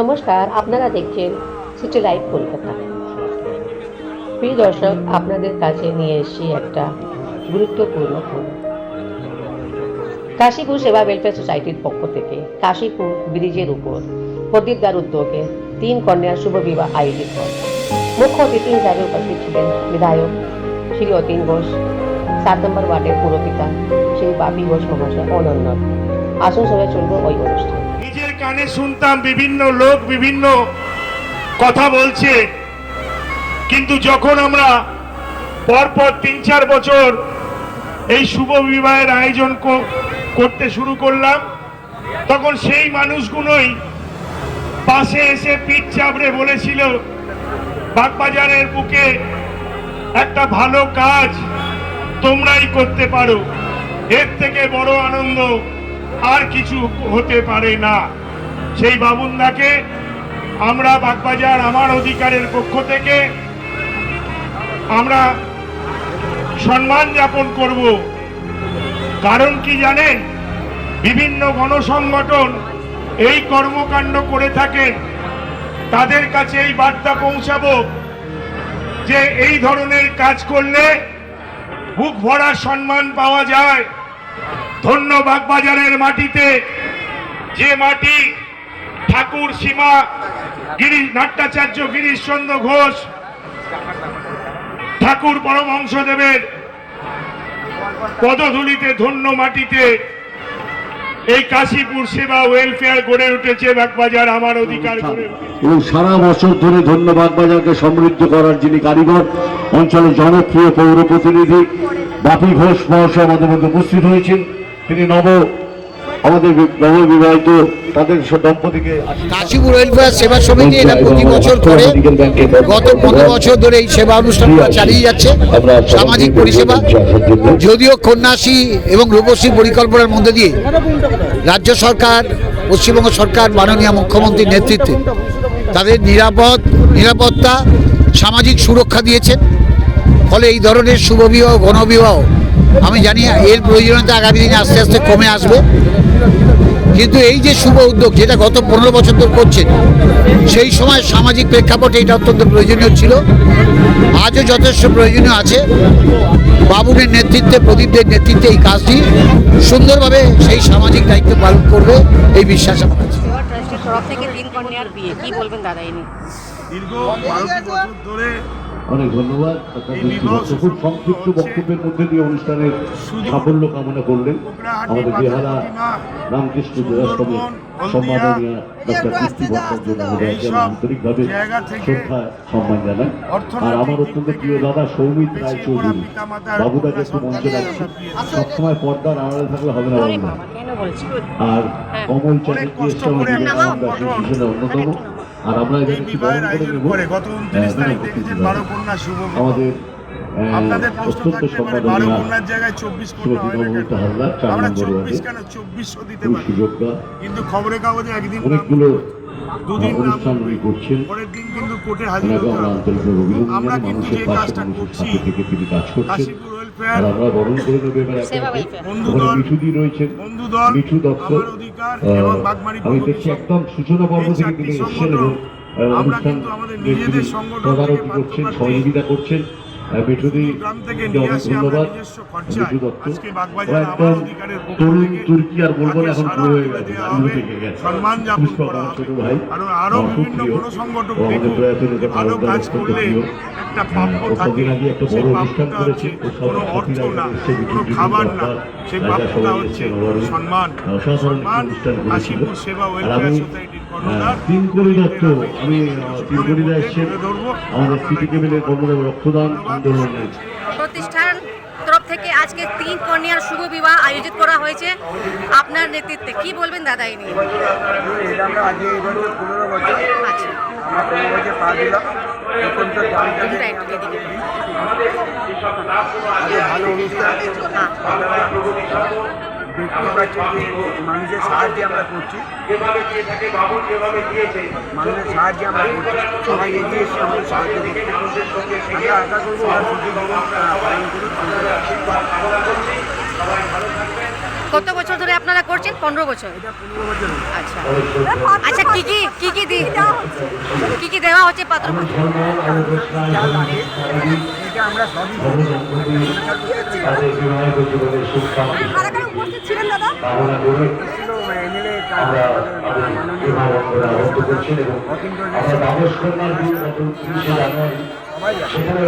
নমস্কার, আপনারা দেখছেন সিটি লাইভ কলকাতা। প্রিয় দর্শক, আপনাদের কাছে নিয়ে এসেছি একটা গুরুত্বপূর্ণ খবর। কাশীপুর সেবা ওয়েলফেয়ার সোসাইটির পক্ষ থেকে কাশীপুর ব্রিজের উপর প্রদীপদার উদ্যোগে তিন কন্যার শুভ বিবাহ আয়োজিত মুখ্য অতিথি হিসাবে উপস্থিত ছিলেন বিধায়ক শ্রী অতীন ঘোষ, সাত নম্বর ওয়ার্ডের পুরপিতা শ্রী বাপি ঘোষ মহাশয় অনন্য। আসন সবাই চলবো ওই অনুষ্ঠান। কানে শুনতাম বিভিন্ন লোক বিভিন্ন কথা বলছে। কিন্তু যখন আমরা পরপর তিন চার বছর এই শুভ বিবাহের আয়োজন করতে শুরু করলাম, তখন সেই মানুষগুলোই পাশে এসে পিঠ চাপড়ে বলেছিল, বাগবাজারের বুকে একটা ভালো কাজ তোমরাই করতে পারো। এর থেকে বড় আনন্দ আর কিছু হতে পারে না। সেই বাবুন্দাকে আমরা বাগবাজার আমার অধিকারের পক্ষ থেকে আমরা সম্মান যাপন করব। কারণ কি জানেন? বিভিন্ন গণসংগঠন এই কর্মকাণ্ড করে থাকেন। তাদের কাছে এই বার্তা পৌঁছাবো যে এই ধরনের কাজ করলে বুক ভরা সম্মান পাওয়া যায়। ধন্য বাগবাজারের মাটিতে যে মাটি ঠাকুর সীমা গিরিশ নাট্যাচার্য গিরিশচন্দ্র ঘোষ ঠাকুর পরমহংসদেবের পদধূলিতে ধন্য মাটিতে এই কাশীপুর সেবা ওয়েলফেয়ার গড়ে উঠেছে বাগবাজার আমার অধিকার এবং সারা বছর ধরে ধন্যবাদ বাজারকে সমৃদ্ধ করার যিনি কারিগর অঞ্চলের জনপ্রিয় পৌর প্রতিনিধি বাপি ঘোষ মহাশয় আমাদের মধ্যে উপস্থিত হয়েছেন। তিনি নব আমাদের নববিবাহিত তাদের দম্পতিকে কাশীপুর ওয়েলফেয়ার সেবা সমিতি এটা প্রতি বছর করে গত পনেরো বছর ধরে এই সেবা অনুষ্ঠানগুলো চালিয়ে যাচ্ছে। সামাজিক পরিষেবা যদিও কন্যাশ্রী এবং রূপশ্রী পরিকল্পনার মধ্যে দিয়ে রাজ্য সরকার পশ্চিমবঙ্গ সরকার মাননীয় মুখ্যমন্ত্রীর নেতৃত্বে তাদের নিরাপদ নিরাপত্তা সামাজিক সুরক্ষা দিয়েছেন। ফলে এই ধরনের শুভবিবাহ গণবিবাহ আমি জানি এর প্রয়োজনীয়তা আগামী দিনে আস্তে আস্তে কমে আসবে। কিন্তু এই যে শুভ উদ্যোগ যেটা গত পনেরো বছর ধরে করছেন সেই সময় সামাজিক প্রেক্ষাপটে এটা অত্যন্ত প্রয়োজনীয় ছিল। আজও যথেষ্ট প্রয়োজনীয় আছে। বাবুনের নেতৃত্বে প্রদীপদের নেতৃত্বে এই কাজটি সুন্দরভাবে সেই সামাজিক দায়িত্ব পালন করবে এই বিশ্বাস আমার আছে তরফ থেকে তিন কন্যার বিয়ে? কি বলবেন দাদা ইনি দীর্ঘ বারোটি বছর ধরে অনেক ধন্যবাদ। খুব সংক্ষিপ্ত বক্তব্যের মধ্যে দিয়ে অনুষ্ঠানের সাফল্য কামনা করলেন আমাদের না, রামকৃষ্ণ সুন্দরবন, সম্মাননীয় ডক্টর কীর্তি ভট্টার জন্য আন্তরিকভাবে শ্রদ্ধা সম্মান জানাই আর আমার অত্যন্ত প্রিয় দাদা সৌমিত রায় চৌধুরী বাবুদাকে একটু মঞ্চে রাখছি। সবসময় পর্দার আড়ালে থাকলে হবে না আরে হ্যাঁ। কমল চ্যাটার্জি এসছে আমাদের অন্যতম। আর আমরা করে গত উনত্রিশ হ্যাঁ, তারিখ দেখেছেন বারো কন্যা শুভ আমাদের আপনাদের প্রশ্ন থাকতে পারে বারো কন্যার জায়গায় চব্বিশ কন্যা হয় না কেন? নবনীতা হালদার চার আমরা চব্বিশ কেন? চব্বিশশো দিতে পারি। কিন্তু খবরের কাগজে একদিন দুদিন উনি করছেন। পরের দিন কিন্তু কোর্টে হাজির হতে আমরা হবে আমরা কিন্তু যে কাজটা করছি, ওয়েলফেয়ার আমরা বরণ করে নেব এবার একে সেবা একে। বন্ধু দল মিঠুদি রয়েছেন বন্ধু দল মিঠু দত্ত অধিকার এবং বাগমারি আমি দেখছি একদম সূচনা পর্ব থেকে তিনি এসছেন এবং আমরা অনুষ্ঠান কিন্তু আমাদের নিজেদের সংগঠন থেকে তদারকি করছেন সহযোগিতা করছেন। গ্রাম থেকে নিয়ে আসি আমরা নিজস্ব খরচায়। আজকে বাগবাজার আমার অধিকারের পক্ষ থেকে তুর্কি আর বলব না তাকে এখন সারা তুলে দেওয়া হবে, সম্মান যাপন করা হবে। বিভিন্ন ভালো কাজ করলে একটা প্রাপ্য থাকে। সেই প্রাপ্যটা হচ্ছে কোনো অর্থ না কোনো খাবার না। সেই প্রাপ্যটা হচ্ছে সম্মান। সম্মান কাশীপুর সেবা ওয়েলফেয়ার সোসাইটির তিন কোটি দত্ত। আমি তিন কোটি এসছেন আমাদের সিটি কেবিলের কর্মদেব রক্তদান আন্দোলনের। প্রতিষ্ঠান তরফ থেকে আজকে তিন কন্যার শুভ বিবাহ আয়োজিত করা হয়েছে আপনার নেতৃত্বে। কি বলবেন দাদা এই নিয়ে আচ্ছা। এদিকে। আগে ভালো অনুষ্ঠান হ্যাঁ মানুষের সাহায্যে আমরা করছি মানুষের সাহায্যে আমরা করছি সবাই এগিয়ে এসে আমাদের সাহায্য করছে আমরা আশা করব ওরা সুযোগ পালন করুক কত বছর ধরে আপনারা করছেন পনেরো বছর আচ্ছা আচ্ছা কি কি কি কি দি কি কি দেওয়া হচ্ছে পাত্র আমরা উপস্থিত ছিলেন দাদা। সেখানে